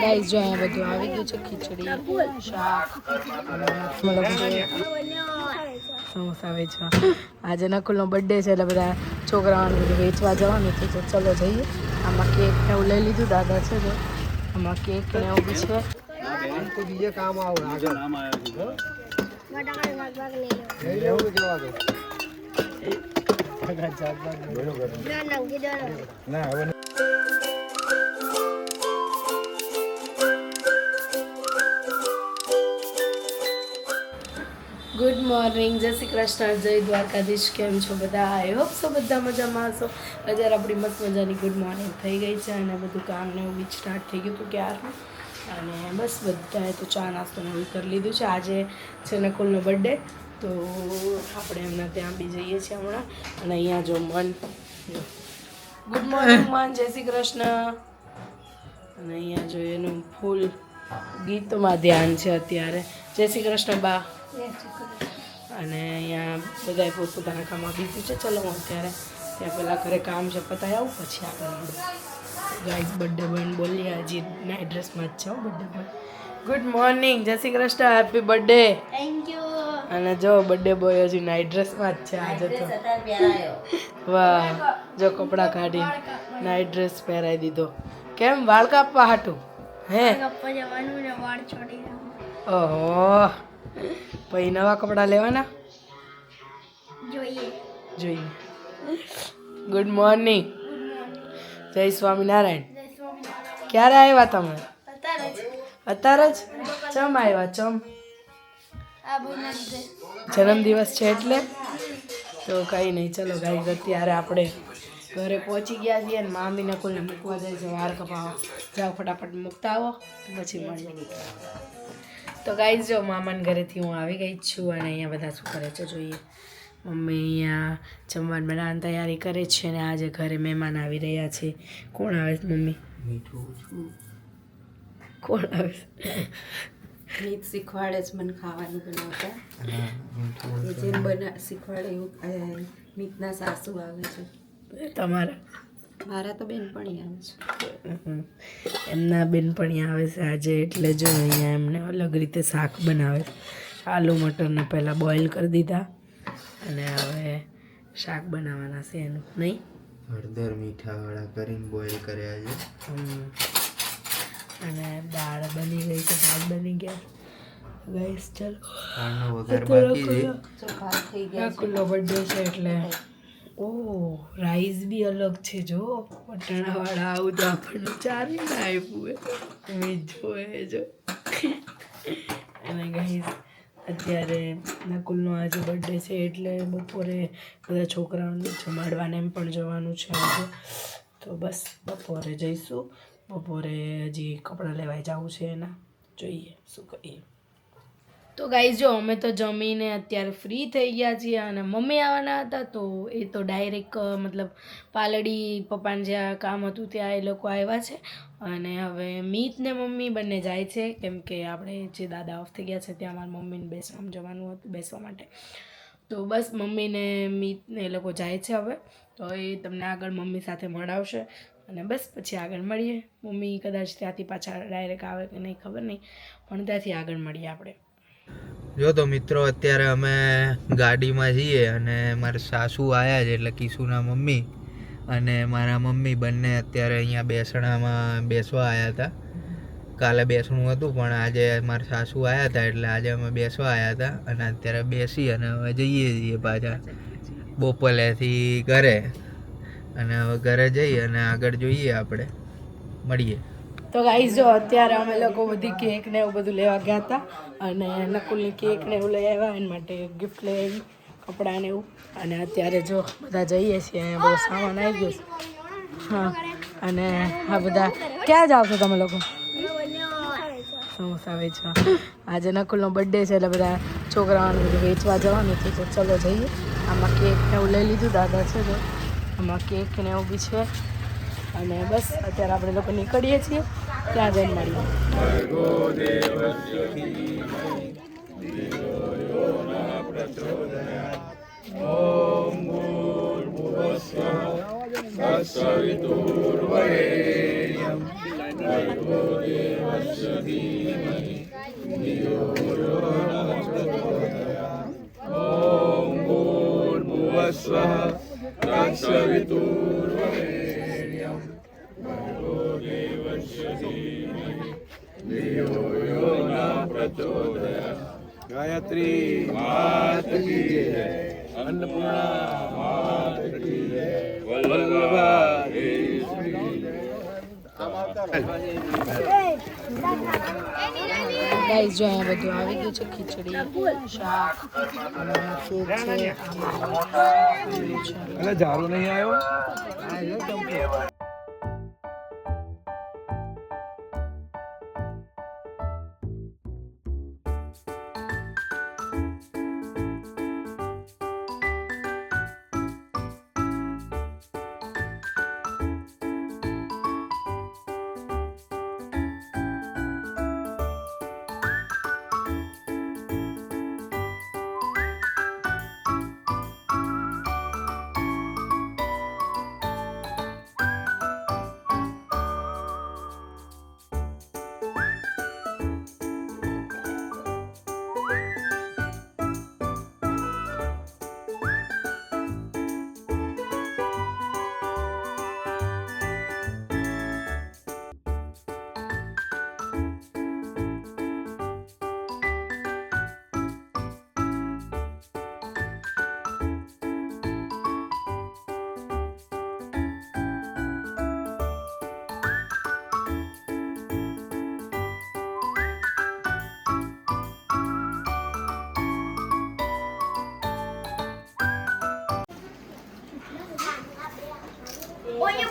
Guys જો અહીંયા બધું આવી ગયું છે ખીચડી શાક મતલબ સમોસા વેચવા. આજે નકુલનો બર્થડે છે એટલે બધા છોકરાઓને બધું વેચવા જવાનું છે તો ચલો જઈએ. આમાં કેક ને એવું લઈ લીધું દાદા છે જો. આમાં કેક ને એવું બી છે. તો બીજે કામ આવું? આગળ. એવું આવ્યો ગુડ મોર્નિંગ જય શ્રી કૃષ્ણ. જય દ્વારકાધીશ. કેમ છો બધા? આઈ હોપ સો બધા મજામાં હશો. અત્યારે આપણી મસ્ત મજાની ગુડ મોર્નિંગ થઈ ગઈ છે અને બધું કામ ને એવું સ્ટાર્ટ થઈ ગયું હતું ક્યારનું. અને બસ બધાએ તો ચા નાસ્તો ને એવું કરી લીધું છે. આજે છે નકુલનો બર્થડે તો આપણે એમના ત્યાં બી જઈએ છીએ હમણાં. અને અહીંયા જો મન ગુડ મોર્નિંગ મન જય શ્રી કૃષ્ણ. અને અહીંયા જો એનું ફૂલ ગીતોમાં ધ્યાન છે અત્યારે. જય શ્રી કૃષ્ણ બા. અને અહીંયા બધા પોતપોતાના કામમાં બીજું છે. ચલો હું અત્યારે ત્યાં પહેલાં ઘરે કામ છે પતાવી આવું પછી આપણે ગાઈઝ બર્થડે બોયને બોલીએ. હજી નાઇટ ડ્રેસમાં જ છે બર્થડે બોય ગુડ મોર્નિંગ જય Shri Krishna. Happy birthday thank you અને જો બર્થડે બોય હજી નાઇટ ડ્રેસમાં જ છે આજે તો. વાહ જો કપડાં કાઢી નાઇટ ડ્રેસ પહેરાવી દીધો. કેમ? વાળ કાપવા હાટું? હે. ઓહો. પછી નવા કપડાં લેવાના? જોઈએ. જોઈએ. ગુડ મોર્નિંગ જય સ્વામિનારાયણ. ક્યારે આવ્યા તમે? અત્યારે જ? ચમ આવ્યા? ચમ? જન્મદિવસ છે એટલે? તો કંઈ નહીં ચલો ગાઈ અત્યારે આપણે ઘરે પહોંચી ગયા છીએ અને મામી નકુલને મૂકવા જાય છે. વાર કપાવા. જાઓ ફટાફટ મૂકતા આવો પછી મળીએ. તો ગાઈ જો મામાના ઘરેથી હું આવી ગઈ જ છું અને અહીંયા બધા શું કરે છે જોઈએ? મમ્મી અહીંયા જમવાનું બનાવવાની તૈયારી કરે છે અને આજે ઘરે મહેમાન આવી રહ્યા છે. કોણ આવે છે મમ્મી? કોણ આવે મીત શીખવાડે જ મને ખાવાનું બનાવતા. એ જેમ બના શીખવાડે એવું મીતના સાસુ આવે છે. તમારા? મારા તો બેનપણી આવે છે. એમના બેનપણી આવે છે આજે એટલે જો અહીંયા એમને અલગ રીતે શાક બનાવે. છે આલુ મટરને પહેલાં બોઇલ કરી દીધા. અને હવે શાક બનાવવાના છે એનું. નહીં? હળદર મીઠાવાળા કરીને બોઇલ કર્યા છે. અને દાળ બની ગઈ છે ભાત બની ગયા ગઈસ ચલો. નકુલનો બર્થડે છે. એટલે. ઓ રાઈસ બી અલગ છે જો. વટાણાવાળા આવું તો આપણને ચાલી ના આપ્યું એ મેં જોયે જો અને ગઈસ અત્યારે નકુલનો આજે બર્થડે છે એટલે બપોરે બધા છોકરાઓને જમાડવાને એમ પણ જવાનું છે તો બસ બપોરે જઈશું. બપોરે હજી કપડાં લેવાય જવું છે એના. જોઈએ શું કહીએ તો ગાઈ જો અમે તો જમીને અત્યારે ફ્રી થઈ ગયા છીએ અને મમ્મી આવવાના હતા, તો એ તો ડાયરેક્ટ મતલબ પાલડી પપ્પાને જ્યાં કામ હતું ત્યાં એ લોકો આવ્યા છે. અને હવે મીત ને મમ્મી બંને જાય છે, કેમ કે આપણે જે દાદા ઓફ થઈ ગયા છે, ત્યાં મારા મમ્મીને બેસવામાં જવાનું હતું, બેસવા માટે. તો બસ મમ્મીને મીતને એ લોકો જાય છે હવે. તો એ તમને આગળ મમ્મી સાથે મળાવશે. અને બસ પછી આગળ મળીએ. મમ્મી કદાચ ત્યાંથી પાછા ડાયરેક્ટ આવે કે નહીં ખબર નહીં, પણ ત્યાંથી આગળ મળીએ આપણે. જો તો મિત્રો, અત્યારે અમે ગાડીમાં જઈએ અને મારા સાસુ આવ્યા છે એટલે કિશુના મમ્મી અને મારા મમ્મી બંને અત્યારે અહીંયા બેસણામાં બેસવા આવ્યા હતા. કાલે બેસણું હતું, પણ આજે મારા સાસુ આવ્યા હતા એટલે આજે અમે બેસવા આવ્યા હતા અને અત્યારે બેસી અને હવે જઈએ છીએ પાછા. બોપલેથી ઘરે. અને હવે ઘરે જઈએ અને આગળ જોઈએ આપણે. મળીએ. તો ગાઈઝ જો અત્યારે અમે લોકો બધી કેક ને એવું બધું લેવા ગયા હતા અને નકુલની કેક ને એવું લઈ આવ્યા, એના માટે ગિફ્ટ લઈ આવી, કપડાં ને એવું. અને અત્યારે જો બધા જઈએ છીએ, અહીંયા બધો સામાન આવી ગયો છે. હા. અને આ બધા ક્યાં જાઓ છો તમે લોકો? સમોસા વેચવા. આજે નકુલનો બર્થડે છે એટલે બધા છોકરાઓને બધું વેચવા જવાનું છે, તો ચલો જઈએ. આમાં કેક ને એવું લઈ લીધું, દાદા છે તો આમાં કેક ને એવું બી છે. અને બસ, અત્યારે આપણે લોકો નીકળીએ છીએ, ત્યાં જઈને મળીએ. ગાયત્રી मात की જય અન્નપૂર્ણા માત કી જય વલ્લભા ગાઈસ જો અહીંયા બધું આવી ગયું છે, ખીચડી, શાક કેક છે આમાં જારો નહીં આવ્યો?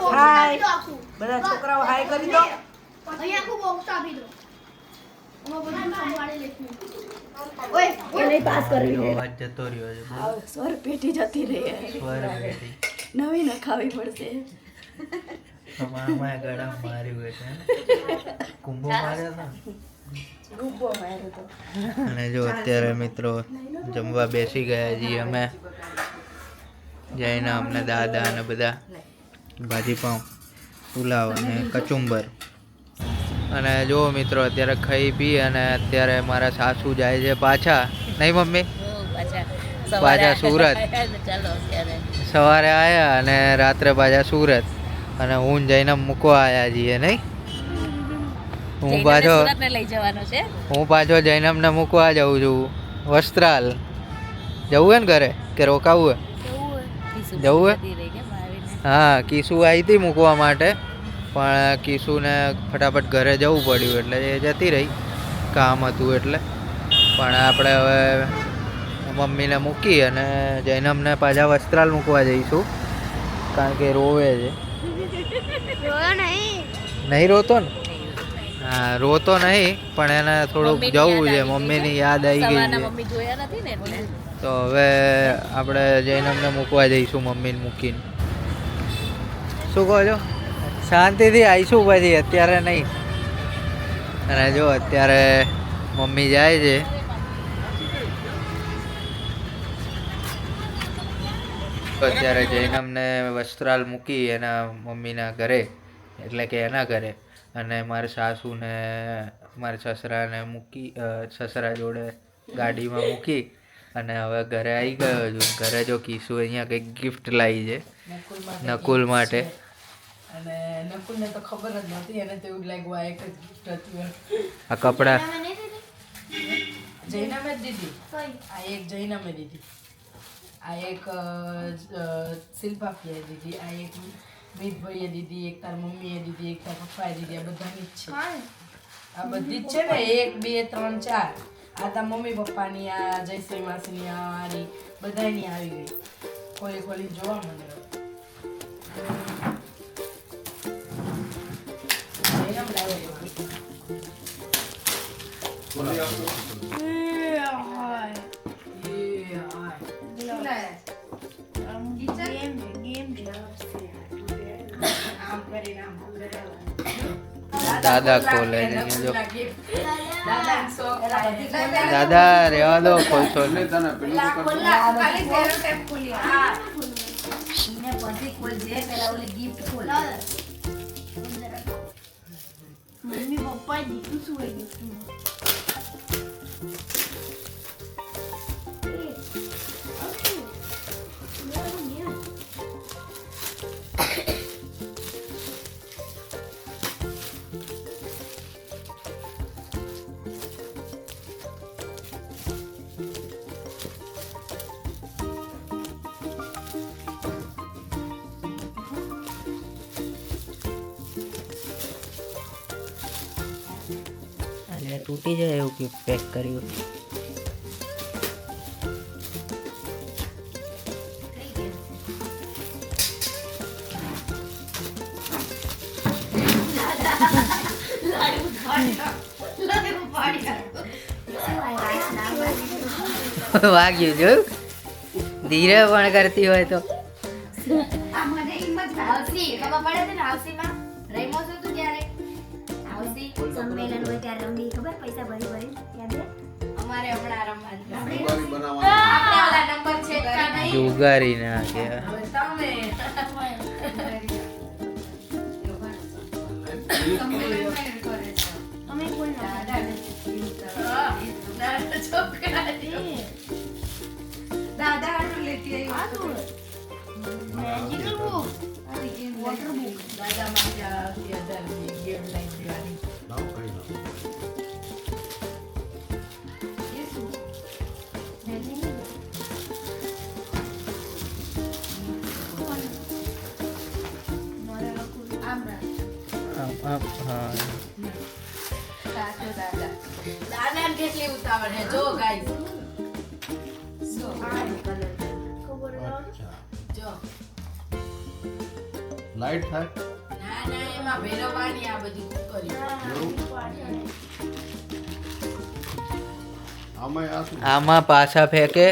હાય. બધા છોકરાઓ હાય કરી દો. અહીંયા ખૂબ બોક્સ આપી દો. નવી ને? અને જો અત્યારે મિત્રો જમવા બેસી ગયા છીએ અમે. જઈને અમને દાદા અને બધા. ભાજી પાઉં પુલાવ અને કચુંબર. અને જો મિત્રો અત્યારે ખાઈ પી અને અત્યારે મારા સાસુ જાય છે પાછા. નહીં મમ્મી? પાછા. સુરત. સવારે આવ્યા અને રાત્રે પાછા સુરત. અને હું જઈને મૂકવા આવ્યા છીએ નહીં? હું પાછો હું પાછો જૈનમને મૂકવા જાઉં છું. વસ્ત્રાલ. જવું હે ને ઘરે? કે રોકાવું હે જવું હે હા કિસુ આવી હતી મૂકવા માટે પણ કિશુને ફટાફટ ઘરે જવું પડ્યું એટલે એ જતી રહી કામ હતું એટલે. પણ આપણે હવે મમ્મીને મૂકી અને જૈનમને પાછા વસ્ત્રાલ મૂકવા જઈશું કારણ કે રોવે છે. નહીં. નહીં રોતો ને? હા રોતો નહીં પણ એને થોડુંક જવું છે મમ્મીની યાદ આવી ગઈ છે. મમ્મી જોયા નથી ને એટલે. તો હવે આપણે જૈનમને મૂકવા જઈશું મમ્મીને મૂકીને. શું કહો છો? શાંતિથી આવીશું પછી અત્યારે નહીં. અને જો, અત્યારે મમ્મી જાય છે. અત્યારે જઈને જૈનમને વસ્ત્રાલ મૂકી એના મમ્મીના ઘરે, એટલે કે એના ઘરે. અને મારા સાસુને, મારા સસરાને મૂકી સસરા જોડે ગાડીમાં મૂકી અને હવે ઘરે આવી ગયો છું. ઘરે જો કીશું અહીંયા કંઈક ગિફ્ટ લાવી છે, નકુલ માટે. અને નકુલને તો ખબર જ નહોતી એને તો એવું લાગ્યું આ એક જ ગિફ્ટ હતું એમ. આ કપડાં? તમે નહીં દીધી? જૈનમે જ દીધી. આ એક જૈનમે દીધી. આ એક શિલ્પાફીએ દીધી. આ એક મિતભાઈએ દીધી એક તાર મમ્મીએ દીધી એક તાર પપ્પાએ દીધી. આ બધાની જ છે. આ બધી જ છે ને એક બે ત્રણ ચાર. આ તાર મમ્મી પપ્પાની આ જયશ્રી માસીની આ આની બધાની આવી ગઈ. ખોલી ખોલી જોવા માંડ્યો. દાદા ખોલે જો. દાદા રેવા દો ખોલશો ને તને પેલું તો ખોલજે પેલા ઓલી ગિફ્ટ ખોલ. મમ્મી પપ્પા દીધું શું હોય ગિફ્ટમાં તૂટી જાય એવું કે પેક કર્યું વાગ્યું જોયું ધીરે પણ કરતી હોય તો. જુગારી ના કે. દાદા લેતી આવી વોટર બુક દાદા માટે ગેમ લઈ દેવાની લાઈટ થાય ના ના એમાં ભેરવવાની આ બધી કુકરી આમાં પાછા ફેંકે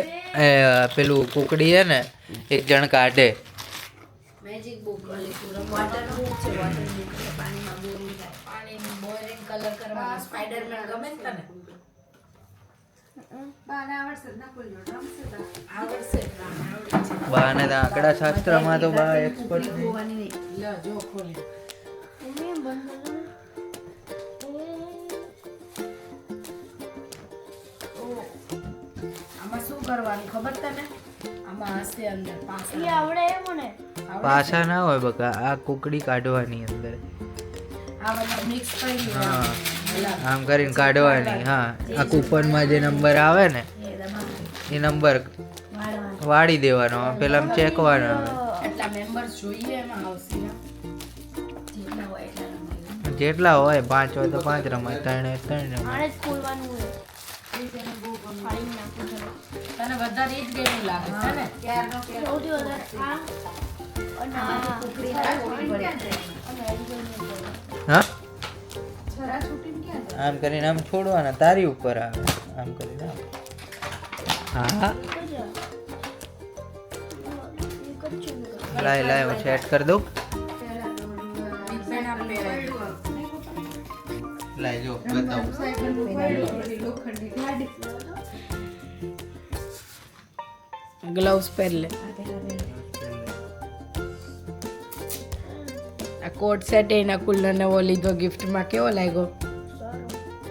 પેલું કુકડી છે ને એક જણ કાઢે. મેજિક બુક વોટર સ્પાઈડરમેન ગમે ને તને? બાને ના ખોલજો રમશે તો આવડશે જ ના આવડે છે આંકડા શાસ્ત્રમાં તો બા એક્સપર્ટ પેલી ખોવાની નહીં. લ્યો જો ખોલે આમાં શું કરવાનું ખબર તને? આમાં હશે અંદર પાછળ આવડે મને. પાછા ના હોય બકા આ કુકડી કાઢવાની અંદર. આ બધા મિક્સ કરી હા. આમ કરીને કાઢવાની હા. આ કૂપનમાં જે નંબર આવે ને એ નંબર વાળી દેવાનો પેલા ચેકવાનો જેટલા હોય પાંચ હોય તો પાંચ રમાય ત્રણ હોય ત્રણ રમાય. હા. આમ કરીને આમ છોડવાના તારી ઉપર આવે આમ કરીને આમ. હા. લાય લાય હું સેટ કરી દઉં. લાય જો બતાવું ગ્લવ્સ પહેર લે આ કોટ સેટ એના કુલરને વો લીધો ગિફ્ટમાં કેવો લાગ્યો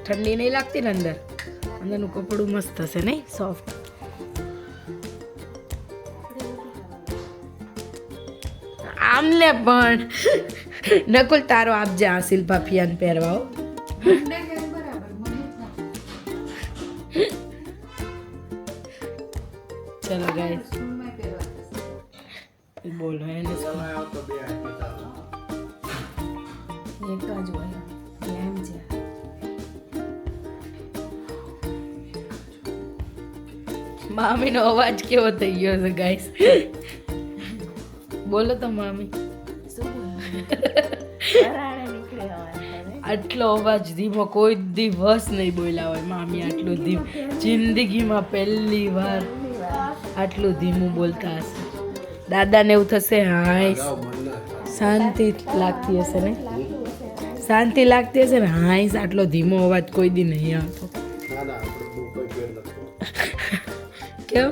ઠંડી નહીં લાગતી ને અંદર. અંદરનું કપડું મસ્ત હશે નહીં? સોફ્ટ આમ લે પણ. નકુલ તારો આપજે આ શિલ્પા ફિયાન પહેરવા હો. મને કેમ બરાબર મને જ નથી. ચલો ગાય બોલો એને મામીનો અવાજ કેવો થઈ ગયો છે ગાઈસ બોલો તો, મામી. આટલો અવાજ ધીમો, કોઈ દિવસ નહીં બોલ્યા હોય મામી આટલું ધીમું. જિંદગીમાં પહેલી વાર આટલું ધીમું બોલતા હશે. દાદાને એવું થશે, હાય, શાંતિ લાગતી હશે ને? શાંતિ લાગતી હશે ને? હાય, આટલો ધીમો અવાજ કોઈ દી નહીં આવતો. કેમ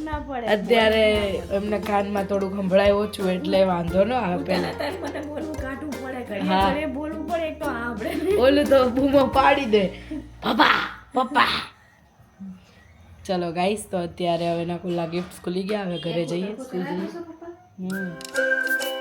ના અત્યારે એમને કાનમાં થોડું સંભળાય ઓછું એટલે વાંધો ન આવે પેલા ઓલું તો બૂમો પાડી દે પપ્પા પપ્પા ચલો ગાઈસ તો અત્યારે હવે નકુલા ગિફ્ટ ખુલી ગયા હવે ઘરે જઈએ જઈએ હમ